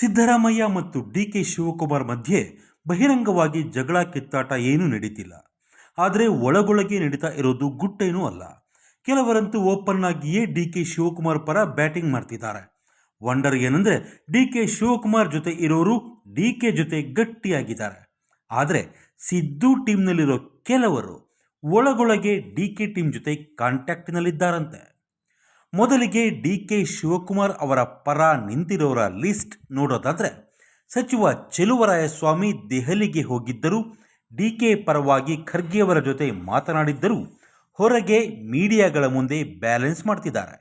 ಸಿದ್ದರಾಮಯ್ಯ ಮತ್ತು D K Shivakumar ಮಧ್ಯೆ ಬಹಿರಂಗವಾಗಿ ಜಗಳ, ಕಿತ್ತಾಟ ಏನೂ ನಡೀತಿಲ್ಲ. ಆದರೆ ಒಳಗೊಳಗೆ ನಡೀತಾ ಇರೋದು ಗುಟ್ಟೇನೂ ಅಲ್ಲ. ಕೆಲವರಂತೂ ಓಪನ್ ಆಗಿಯೇ ಡಿ ಕೆ ಶಿವಕುಮಾರ್ ಪರ ಬ್ಯಾಟಿಂಗ್ ಮಾಡ್ತಿದ್ದಾರೆ. ವಂಡರ್ ಏನಂದ್ರೆ ಡಿ ಕೆ ಶಿವಕುಮಾರ್ ಜೊತೆ ಇರೋರು ಡಿ ಕೆ ಜೊತೆ ಗಟ್ಟಿಯಾಗಿದ್ದಾರೆ. ಆದರೆ ಸಿದ್ದು ಟೀಮ್ನಲ್ಲಿರೋ ಕೆಲವರು ಒಳಗೊಳಗೆ ಡಿ ಕೆ ಟೀಮ್ ಜೊತೆ ಕಾಂಟ್ಯಾಕ್ಟ್ನಲ್ಲಿದ್ದಾರಂತೆ ಮೊದಲಿಗೆ ಡಿ ಕೆ ಶಿವಕುಮಾರ್ ಅವರ ಪರ ನಿಂತಿರೋರ ಲಿಸ್ಟ್ ನೋಡೋದಾದರೆ, ಸಚಿವ ಚೆಲುವರಾಯಸ್ವಾಮಿ ದೆಹಲಿಗೆ ಹೋಗಿದ್ದರು, ಡಿ ಕೆ ಪರವಾಗಿ ಖರ್ಗೆಯವರ ಜೊತೆ ಮಾತನಾಡಿದ್ದರೂ, ಹೊರಗೆ ಮೀಡಿಯಾಗಳ ಮುಂದೆ ಬ್ಯಾಲೆನ್ಸ್ ಮಾಡ್ತಿದ್ದಾರೆ.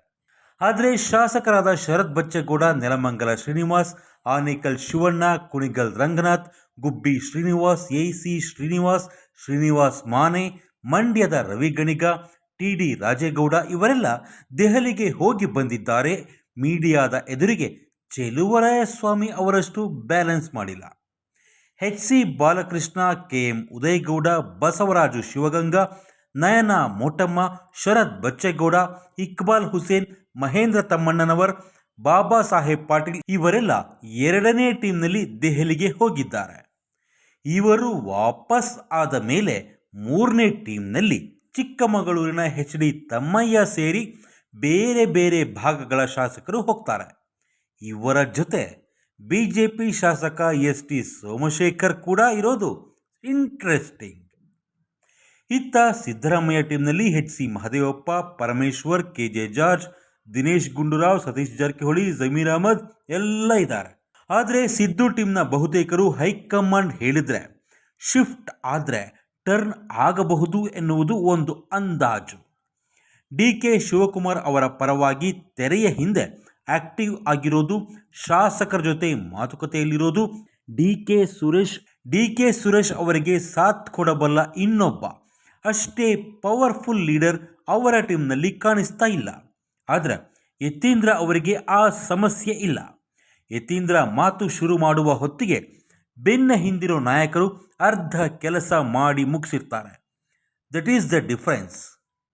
ಆದರೆ ಶಾಸಕರಾದ ಶರತ್ ಬಚ್ಚೇಗೌಡ, ನೆಲಮಂಗಲ ಶ್ರೀನಿವಾಸ್, ಆನೇಕಲ್ ಶಿವಣ್ಣ, ಕುಣಿಗಲ್ ರಂಗನಾಥ್, ಗುಬ್ಬಿ ಶ್ರೀನಿವಾಸ್ ಎಸಿ ಶ್ರೀನಿವಾಸ್ ಶ್ರೀನಿವಾಸ್ ಮಾನೆ, ಮಂಡ್ಯದ ರವಿ ಗಣಿಗ ಟಿ ಡಿ ರಾಜೇಗೌಡ ಇವರೆಲ್ಲ ದೆಹಲಿಗೆ ಹೋಗಿ ಬಂದಿದ್ದಾರೆ. ಮೀಡಿಯಾದ ಎದುರಿಗೆ ಚೆಲುವರಾಯಸ್ವಾಮಿ ಅವರಷ್ಟು ಬ್ಯಾಲೆನ್ಸ್ ಮಾಡಿಲ್ಲ. H C Balakrishna, K M Udayagowda, Basavaraju Shivaganga, Nayana Motamma Sharath Bachegowda, Iqbal Hussain, Mahendra Tammannanavar, Baba Saheb Patil ಇವರೆಲ್ಲ ಎರಡನೇ ಟೀಮ್ನಲ್ಲಿ ದೆಹಲಿಗೆ ಹೋಗಿದ್ದಾರೆ. ಇವರು ವಾಪಸ್ ಆದ ಮೇಲೆ ಮೂರನೇ ಟೀಮ್ನಲ್ಲಿ ಚಿಕ್ಕಮಗಳೂರಿನ ಎಚ್ ಡಿ ತಮ್ಮಯ್ಯ ಸೇರಿ ಬೇರೆ ಬೇರೆ ಭಾಗಗಳ ಶಾಸಕರು ಹೋಗ್ತಾರೆ. ಇವರ ಜೊತೆ ಬಿ ಜೆ ಪಿ ಶಾಸಕ ಎಸ್ ಟಿ ಸೋಮಶೇಖರ್ ಕೂಡ ಇರೋದು ಇಂಟ್ರೆಸ್ಟಿಂಗ್ ಇತ್ತ Siddaramaiah ಟೀಮ್ನಲ್ಲಿ H C Mahadevappa, Parameshwar K J George, Dinesh Gundurao, Satish Jarkiholi, Zameer Ahmed ಎಲ್ಲ ಇದ್ದಾರೆ. ಆದರೆ ಸಿದ್ದು ಟೀಮ್ನ ಬಹುತೇಕರು ಹೈಕಮಾಂಡ್ ಹೇಳಿದ್ರೆ, ಶಿಫ್ಟ್ ಆದರೆ ಟರ್ನ್ ಆಗಬಹುದು ಎನ್ನುವುದು ಒಂದು ಅಂದಾಜು. ಡಿ ಕೆ ಶಿವಕುಮಾರ್ ಅವರ ಪರವಾಗಿ ತೆರೆಯ ಹಿಂದೆ ಆಕ್ಟಿವ್ ಆಗಿರೋದು, ಶಾಸಕರ ಜೊತೆ ಮಾತುಕತೆಯಲ್ಲಿರೋದು D K Suresh. D K Suresh ಅವರಿಗೆ ಸಾಥ್ ಕೊಡಬಲ್ಲ ಇನ್ನೊಬ್ಬ, ಅಷ್ಟೇ ಪವರ್ಫುಲ್ ಲೀಡರ್ ಅವರ ಟೀಮ್ನಲ್ಲಿ ಕಾಣಿಸ್ತಾ ಇಲ್ಲ. ಆದರೆ ಯತೀಂದ್ರ ಅವರಿಗೆ ಆ ಸಮಸ್ಯೆ ಇಲ್ಲ. ಯತೀಂದ್ರ ಮಾತು ಶುರು ಮಾಡುವ ಹೊತ್ತಿಗೆ ಬೆನ್ನ ಹಿಂದಿರೋ ನಾಯಕರು ಅರ್ಧ ಕೆಲಸ ಮಾಡಿ ಮುಗಿಸಿರ್ತಾರೆ. That is the difference